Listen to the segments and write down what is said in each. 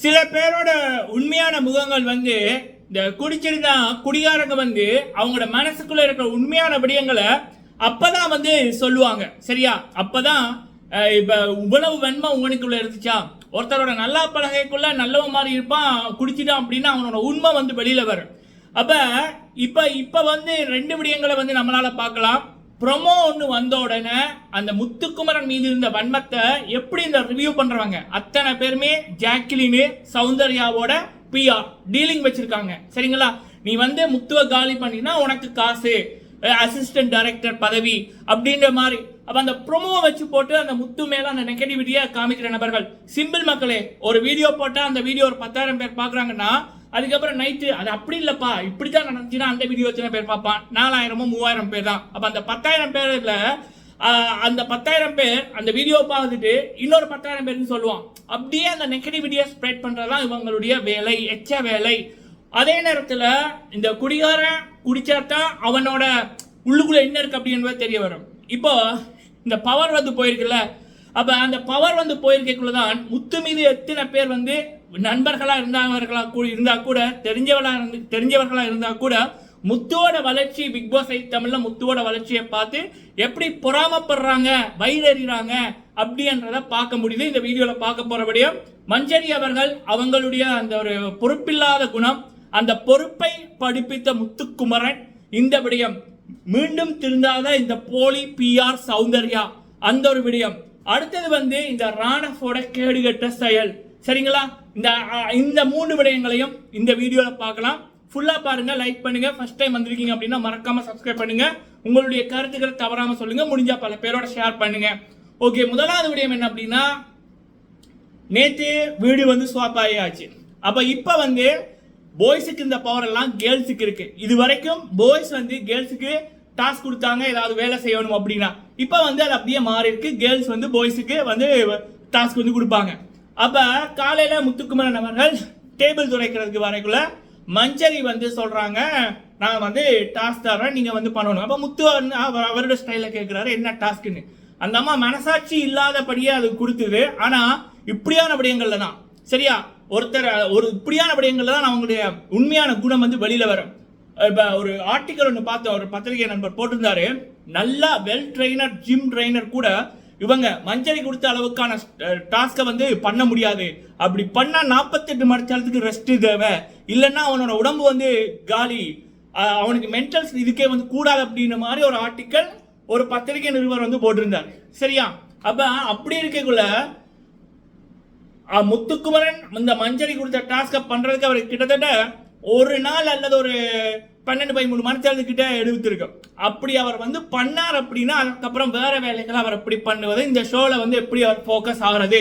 சில பேரோட உண்மையான முகங்கள் வந்து இந்த குடிச்சிருந்தா குடிகாரங்க வந்து அவங்களோட மனசுக்குள்ள இருக்கிற உண்மையான விடயங்களை அப்பதான் வந்து சொல்லுவாங்க. சரியா? அப்பதான் இப்ப இவ்வளவு வெண்மை உங்களுக்குள்ள இருந்துச்சா? ஒருத்தரோட நல்லா பழகைக்குள்ள நல்லவன் மாதிரி இருப்பான் குடிச்சிட்டான் அப்படின்னா அவனோட உண்மை வந்து வெளியில வரும். அப்ப இப்ப இப்ப வந்து ரெண்டு விடயங்களை வந்து நம்மளால பார்க்கலாம். ப்ரொமோ ஒன்று வந்த உடனே அந்த முத்துக்குமரன் மீது இருந்த வன்மத்தை எப்படி இந்த ரிவ்யூ பண்ணுறவங்க அத்தனை பேருமே ஜாக்கிலினு சௌந்தர்யாவோட பிஆர் டீலிங் வச்சுருக்காங்க. சரிங்களா? நீ வந்து முத்துவை காலி பண்ணினா உனக்கு காசு அசிஸ்டன்ட் டைரக்டர் பதவி அப்படின்ற மாதிரி. அப்போ அந்த ப்ரொமோவை வச்சு போட்டு அந்த முத்து மேலே அந்த நெகட்டிவிட்டியை காமிக்கிற நபர்கள். சிம்பிள் மக்களே ஒரு வீடியோ போட்டால் அந்த வீடியோ ஒரு பத்தாயிரம் பேர் பார்க்குறாங்கன்னா அதுக்கப்புறம் நைட்டு அது அப்படி இல்லைப்பா. இப்படி தான் நடந்துச்சுன்னா அந்த வீடியோ எத்தனை பேர் பார்ப்பான்? நாலாயிரமோ மூவாயிரம் பேர் தான். அப்போ அந்த பத்தாயிரம் பேரில் அந்த பத்தாயிரம் பேர் அந்த வீடியோ பார்த்துட்டு இன்னொரு பத்தாயிரம் பேர்னு சொல்லுவான். அப்படியே அந்த நெகட்டிவிட்டியை ஸ்ப்ரெட் பண்ணுறதுலாம் இவங்களுடைய வேலை எச்ச வேலை. அதே நேரத்தில் இந்த குடிகாரன் குடிச்சாதான் அவனோட உள்ளுக்குள்ளே என்ன இருக்கு அப்படின்றது தெரிய வரும். இப்போ இந்த பவர் வந்து போயிருக்குல்ல. அப்போ அந்த பவர் வந்து போயிருக்கக்குள்ள தான் முத்து மீது எத்தனை பேர் வந்து நண்பர்களாக இருந்தவர்களாக கூட இருந்தால் கூட தெரிஞ்சவளாக இருந்து தெரிஞ்சவர்களாக இருந்தால் கூட முத்துவோட வளர்ச்சி பிக் பாஸ் தமிழில் முத்துவோட வளர்ச்சியை பார்த்து எப்படி பொறாமப்படுறாங்க வயிறறிறாங்க அப்படின்றத பார்க்க முடியுது. இந்த வீடியோவில் பார்க்க போகிறபடியும் மஞ்சரி அவர்கள் அவங்களுடைய அந்த ஒரு பொறுப்பில்லாத குணம் அந்த பொறுப்பை படிப்பித்த முத்துக்குமரன் இந்த விடயம். மீண்டும் திருந்தாத இந்த போலி பிஆர் சௌந்தர்யா அந்த ஒரு விடயம். அடுத்தது வந்து இந்த ராணஃபோட கேடுகட்ட செயல். சரிங்களா? இந்த இந்த மூணு விடயங்களையும் இந்த வீடியோவில் பார்க்கலாம். ஃபுல்லாக பாருங்கள் லைக் பண்ணுங்கள் ஃபஸ்ட் டைம் வந்திருக்கீங்க அப்படின்னா மறக்காமல் சப்ஸ்கிரைப் பண்ணுங்க. உங்களுடைய கருத்துக்களை தவறாமல் சொல்லுங்கள் முடிஞ்சால் பல பேரோட ஷேர் பண்ணுங்கள் ஓகே முதலாவது விடயம் என்ன அப்படின்னா நேற்று வீடு வந்து ஸ்வாப் ஆகியாச்சு அப்போ இப்போ வந்து பாய்ஸுக்கு இந்த பவர் எல்லாம் கேர்ள்ஸுக்கு இருக்கு. இது வரைக்கும் பாய்ஸ் வந்து கேர்ள்ஸுக்கு டாஸ்க் கொடுத்தாங்க ஏதாவது வேலை செய்யணும் அப்படின்னா. இப்போ வந்து அது அப்படியே மாறி இருக்கு கேர்ள்ஸ் வந்து பாய்ஸுக்கு வந்து டாஸ்க் வந்து கொடுப்பாங்க. அப்போ காலையில் முத்துக்குமரன் அவர்கள் டேபிள் துடைக்கிறதுக்கு வரைக்குள்ள மஞ்சரி வந்து சொல்கிறாங்க நான் வந்து டாஸ்க் தரேன் நீங்கள் வந்து பண்ணணும். அப்போ முத்து அவர் அவரோட ஸ்டைலில் கேட்குறாரு என்ன டாஸ்க்குன்னு அந்த அம்மா மனசாட்சி இல்லாதபடியே அது கொடுத்துது. ஆனால் இப்படியான விடயங்கள்ல தான். சரியா? ஒருத்தர் ஒரு இப்படியான விடயங்கள்ல தான் அவங்களுடைய உண்மையான குணம் வந்து வெளியில் வரும். இப்போ ஒரு ஆர்டிக்கல் ஒன்று பார்த்தோம் ஒரு பத்திரிகை நண்பர் போட்டிருந்தாரு. நல்லா வெல் ட்ரெயினர் ஜிம் ட்ரெயினர் கூட இவங்க மஞ்சரி கொடுத்த அளவுக்கான டாஸ்கை வந்து பண்ண முடியாது. அப்படி பண்ணால் நாற்பத்தெட்டு மணிச்சாலத்துக்கு ரெஸ்ட் தேவை. இல்லைன்னா அவனோட உடம்பு வந்து காலி. அவனுக்கு மென்டல்ஸ் இதுக்கே வந்து கூடாது அப்படின்ற மாதிரி ஒரு ஆர்டிக்கல் ஒரு பத்திரிகை நிருபர் வந்து போட்டிருந்தார். சரியா? அப்போ அப்படி இருக்கக்குள்ள முத்துக்குமரன் இந்த மஞ்சரி கொடுத்த டாஸ்கை பண்ணுறதுக்கு அவர் கிட்டத்தட்ட ஒரு நாள் அல்லது ஒரு பன்னெண்டு பதிமூணு மணிச்சாலத்து கிட்ட எடுத்திருக்கும். அப்படி அவர் வந்து பண்ணார் அப்படின்னா அதுக்கப்புறம் வேற வேலைகளை அவர் எப்படி பண்ணுவது இந்த ஷோல வந்து எப்படி அவர் ஃபோக்கஸ் ஆகிறது?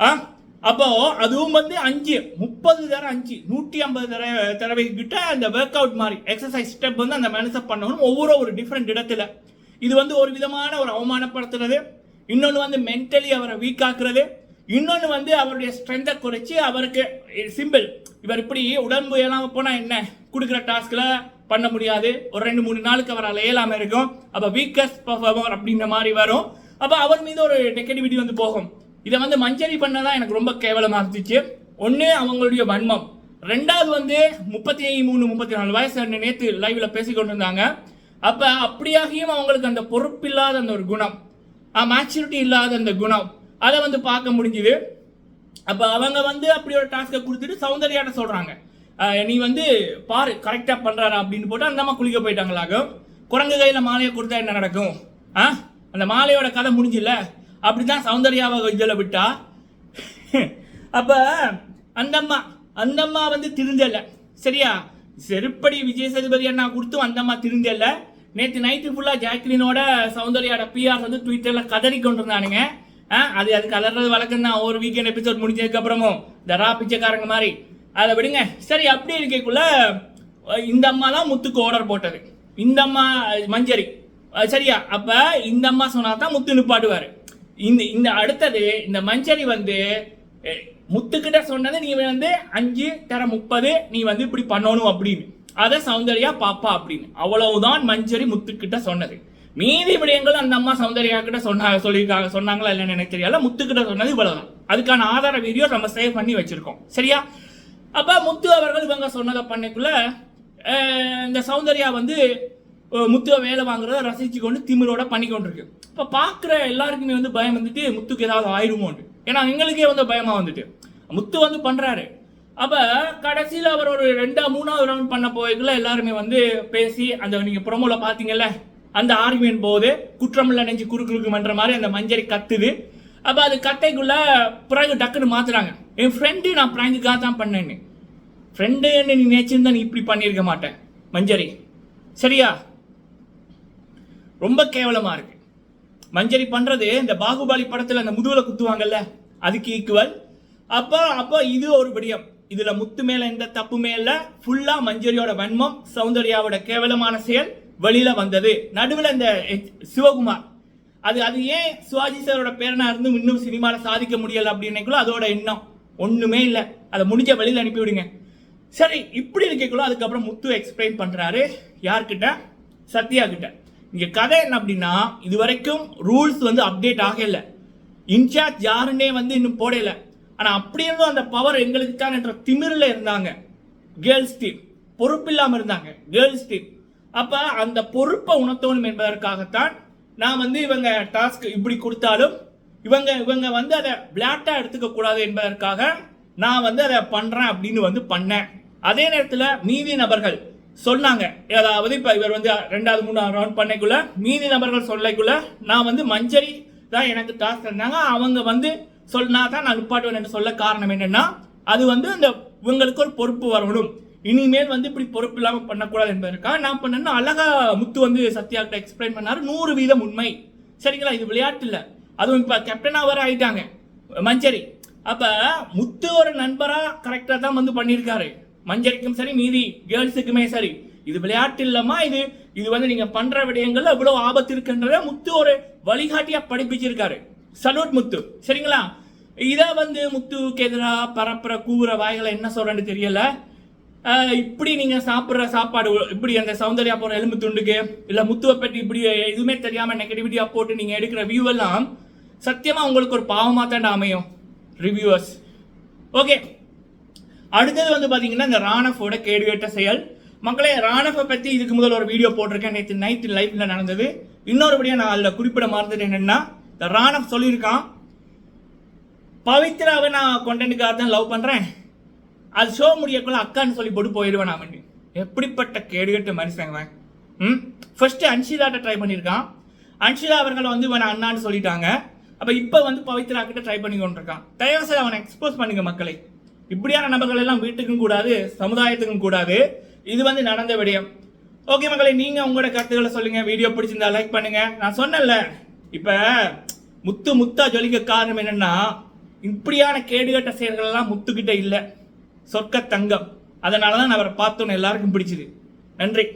ஆ? அப்போ அதுவும் வந்து அஞ்சு முப்பது தடவை அஞ்சு நூற்றி ஐம்பது தடவை தடவை கிட்ட அந்த ஒர்க் அவுட் மாதிரி எக்ஸசைஸ் ஸ்டெப் வந்து அந்த மனசை பண்ணணும் ஒவ்வொரு ஒரு டிஃப்ரெண்ட் இடத்துல. இது வந்து ஒரு விதமான ஒரு அவமானப்படுத்துறது இன்னொன்று வந்து மென்டலி அவரை வீக் ஆக்குறது இன்னொன்று வந்து அவருடைய ஸ்ட்ரென்த்தை குறைச்சி அவருக்கு சிம்பிள் இவர் இப்படி உடம்பு இயலாம போனால் என்ன? கொடுக்குற டாஸ்கில் பண்ண முடியாது. ஒரு ரெண்டு மூணு நாளுக்கு அவரால் ஏழாமல் இருக்கும். அப்போ வீக்கஸ்ட் பர்ஃபார்மர் அப்படின்ற மாதிரி வரும். அப்போ அவர் மீது ஒரு நெகட்டிவிட்டி வந்து போகும். இதை வந்து மஞ்சரி பண்ணதான் எனக்கு ரொம்ப கேவலமாக இருந்துச்சு. ஒன்று அவங்களுடைய வன்மம். ரெண்டாவது வந்து முப்பத்தி மூணு முப்பத்தி நாலு வயசு நேற்று லைவில் பேசிக்கொண்டு இருந்தாங்க அப்போ அப்படியாகியும் அவங்களுக்கு அந்த பொறுப்பில்லாத அந்த ஒரு குணம் மேச்சூரிட்டி இல்லாத அந்த குணம் அதை வந்து பார்க்க முடிஞ்சுது. அப்போ அவங்க வந்து அப்படி ஒரு டாஸ்க்கை கொடுத்துட்டு சௌந்தர்யாட்ட சொல்கிறாங்க நீ வந்து பாரு கரெக்டாக பண்ணுறாரா அப்படின்னு போட்டு அந்த அம்மா குளிக்க போயிட்டாங்களாகும் குரங்கு கையில் மாலையை கொடுத்தா என்ன நடக்கும்? ஆ? அந்த மாலையோட கதை முடிஞ்சுல்ல அப்படி தான் சௌந்தர்யாவை இதில் விட்டா. அப்போ அந்த அம்மா அந்த அம்மா வந்து திருந்தல. சரியா? செருப்படி விஜய் சேதுபதி அண்ணா கொடுத்தும் அந்த அம்மா திருந்தல நேற்று நைட்டு ஃபுல்லாக ஜாக்லினோட சௌந்தர்யாவோட பிஆர் வந்து ட்விட்டரில் கதறி கொண்டிருந்தானுங்க. ஆ, அது அது கதறது வழக்கம் தான் ஒரு வீக்கெண்ட் எபிசோட் முடிஞ்சதுக்கப்புறமும் தரா பிச்சைக்காரங்க மாதிரி. அதை விடுங்க. சரி அப்படி இருக்கக்குள்ள இந்த அம்மா தான் முத்துக்கு ஆர்டர் போட்டது. இந்த அம்மா மஞ்சரி. சரியா? அப்ப இந்த அம்மா சொன்னா தான் முத்து நிப்பாடுவார் இந்த இந்த அடுத்தது இந்த மஞ்சரி வந்து முத்துக்கிட்ட சொன்னது நீ வந்து அஞ்சு தர முப்பது நீ வந்து இப்படி பண்ணணும் அப்படின்னு. அதை சௌந்தர்யா பாப்பா அப்படின்னு. அவ்வளவுதான் மஞ்சரி முத்துக்கிட்ட சொன்னது. மீதி விடயங்கள் அந்த அம்மா சௌந்தர்யா கிட்ட சொன்னாங்க சொல்லியிருக்காங்க சொன்னாங்களா இல்லைன்னு எனக்கு தெரியல. முத்துக்கிட்ட சொன்னது இவ்வளவுதான். அதுக்கான ஆதார வீடியோ நம்ம சேவ் பண்ணி வச்சிருக்கோம். சரியா? அப்போ முத்து அவர்கள் இவங்க சொன்னதை பண்ணக்குள்ள இந்த சௌந்தர்யா வந்து முத்துவை வேலை வாங்குறத ரசிச்சு கொண்டு திமிரோட பண்ணி கொண்டிருக்கு இப்போ பார்க்குற எல்லாருக்குமே வந்து பயம் வந்துட்டு முத்துக்கு ஏதாவது ஆயிடுமோன்ட்டு ஏன்னா எங்களுக்கே வந்து பயமாக வந்துட்டு. முத்து வந்து பண்ணுறாரு அப்போ கடைசியில் அவர் ஒரு ரெண்டா மூணாவது ரவுண்ட் பண்ண போய்க்குள்ள எல்லாருமே வந்து பேசி அந்த நீங்கள் ப்ரொமோல பார்த்தீங்கல்ல அந்த ஆர்மியின் போது குற்றமில்ல நெஞ்சு குறுக்குறுக்குமன்ற மாதிரி அந்த மஞ்சரி கத்துது. அப்போ அது கட்டைக்குள்ளே பிறகு டக்குன்னு மாற்றுறாங்க என் ஃப்ரெண்டு நான் பிராங்குக்காக தான் பண்ணேன்னு. ஃப்ரெண்டுன்னு நீ நினைச்சிருந்தா நீ இப்படி பண்ணியிருக்க மாட்டேன். மஞ்சரி சரியா? ரொம்ப கேவலமாக இருக்கு. மஞ்சரி பண்ணுறது இந்த பாகுபலி படத்தில் அந்த முதுகில் குத்துவாங்கல்ல அதுக்கு ஈக்குவல் அப்போ அப்போ இது ஒரு விடயம். இதில் முத்து மேலே எந்த தப்புமே இல்லை. ஃபுல்லாக மஞ்சரியோட வன்மம் சௌந்தர்யாவோட கேவலமான செயல் வெளியில் வந்தது. நடுவில் இந்த சிவகுமார். அது அது ஏன் சிவாஜி சாரோட பேரனா இருந்து இன்னும் சினிமாவில் சாதிக்க முடியல அப்படின்னைக்குள்ள அதோட எண்ணம் ஒன்றுமே இல்லை. அதை முடிஞ்ச வழியில் அனுப்பிவிடுங்க. சரி இப்படி இருக்கக்குள்ள அதுக்கப்புறம் முத்து எக்ஸ்பிளைன் பண்ணுறாரு யார்கிட்ட? சத்யா கிட்ட. இங்கே கதை என்ன அப்படின்னா இது வரைக்கும் ரூல்ஸ் வந்து அப்டேட் ஆகலை. இன்சார்ஜ் யாருன்னே வந்து இன்னும் போடலை. ஆனால் அப்படி இருந்தும் அந்த பவர் எங்களுக்கு தான் என்ற திமிரில் இருந்தாங்க. கேர்ள்ஸ் டீம் பொறுப்பு இல்லாமல் இருந்தாங்க. கேர்ள்ஸ் டீம் அப்போ அந்த பொறுப்பை உணர்த்தணும் என்பதற்காகத்தான் நான் வந்து இவங்க டாஸ்க் இப்படி கொடுத்தாலும் இவங்க இவங்க வந்து அதை பிளாட்டாக எடுத்துக்க கூடாது என்பதற்காக நான் வந்து அதை பண்ணுறேன் அப்படின்னு வந்து பண்ணேன். அதே நேரத்தில் மீதி நபர்கள் சொன்னாங்க. அதாவது இப்போ இவர் வந்து ரெண்டாவது மூணாவது ரவுண்ட் பண்ணைக்குள்ள மீதி நபர்கள் சொல்லைக்குள்ள நான் வந்து மஞ்சரி தான் எனக்கு டாஸ்க் இருந்தாங்க அவங்க வந்து சொன்னா தான் நான் நிப்பாட்டுவேன் என்று சொல்ல காரணம் என்னென்னா அது வந்து அந்த இவங்களுக்கு ஒரு பொறுப்பு வரணும். இனிமேல் வந்து இப்படி பொறுப்பு இல்லாமல் பண்ணக்கூடாது என்பதற்காக நான் பண்ணேன்னா அழகா முத்து வந்து சத்யாக்கிட்ட எக்ஸ்பிளைன் பண்ணாரு. நூறு வீதம் உண்மை. சரிங்களா? இது விளையாட்டு இல்லை. அதுவும் இப்போ கேப்டனாக வர ஆயிட்டாங்க. மஞ்சரி. அப்போ முத்து ஒரு நண்பராக கரெக்டாக தான் வந்து பண்ணியிருக்காரு. மஞ்சரிக்கும் சரி மீதி கேர்ள்ஸுக்குமே சரி. இது விளையாட்டு இல்லம்மா இது. இது வந்து நீங்க பண்ற விடயங்கள்ல இவ்வளவு ஆபத்து இருக்குன்றத முத்து ஒரு வழிகாட்டியா படிப்பிச்சிருக்காரு. சலூட் முத்து. சரிங்களா? இதை வந்து முத்துவுக்கு எதிராக பரப்புற கூவுற வாய்களை என்ன சொல்கிறேன்னு தெரியல. இப்படி நீங்க சாப்பிட்ற சாப்பாடு இப்படி அந்த சௌந்தர்யா போற எலும்பு துண்டுக்கு இல்ல முத்துவை பற்றி இப்படி எதுவுமே தெரியாம நெகட்டிவிட்டியா போட்டு நீங்க எடுக்கிற வியூ எல்லாம் சத்தியமா உங்களுக்கு ஒரு பாவமா தான் அமையும். ரிவ்யூவர்ஸ் ஓகே அடுத்தது வந்து பார்த்தீங்கன்னா இந்த ராணஃபோட கேடுகட்ட செயல். மக்களே ராணஃபை பற்றி இதுக்கு முதல் ஒரு வீடியோ போட்டிருக்கேன். நேற்று நைட்டு லைஃப்பில் நடந்தது. இன்னொருபடியாக நான் அதில் குறிப்பிட மறந்துட்டு என்னென்னா இந்த ராணப் சொல்லியிருக்கான் பவித்ராவை நான் கொண்டனுக்காக தான் லவ் பண்ணுறேன் அது ஷோ முடியக்குள்ள அக்கான்னு சொல்லி போட்டு போயிடுவேன் நான் வந்து எப்படிப்பட்ட கேடுகட்ட மனுஷங்க ம்? ஃபர்ஸ்ட்டு அன்ஷிதாட்ட ட்ரை பண்ணியிருக்கான். அன்ஷிதா அவர்களை வந்து இவனை அண்ணான்னு சொல்லிட்டாங்க. அப்போ இப்போ வந்து பவித்ரா கிட்ட ட்ரை பண்ணி கொண்டிருக்கான். தயவுசெய்து அவனை எக்ஸ்போஸ் பண்ணுங்க மக்களை. இப்படியான நபர்கள் எல்லாம் வீட்டுக்கும் கூடாது சமுதாயத்துக்கும் கூடாது. இது வந்து நடந்த விடயம். ஓகே மக்களை நீங்க உங்களோட கருத்துக்களை சொல்லுங்க. வீடியோ பிடிச்சிருந்தா லைக் பண்ணுங்க. நான் சொன்னேன்ல இப்ப முத்து முத்தா ஜொலிக்க காரணம் என்னன்னா இப்படியான கேடுகட்ட செயல்கள் எல்லாம் முத்துக்கிட்ட இல்லை. சொர்க்க தங்கம். அதனாலதான் நான் அவரை பார்த்தோன்னு எல்லாருக்கும் பிடிச்சது. நன்றி.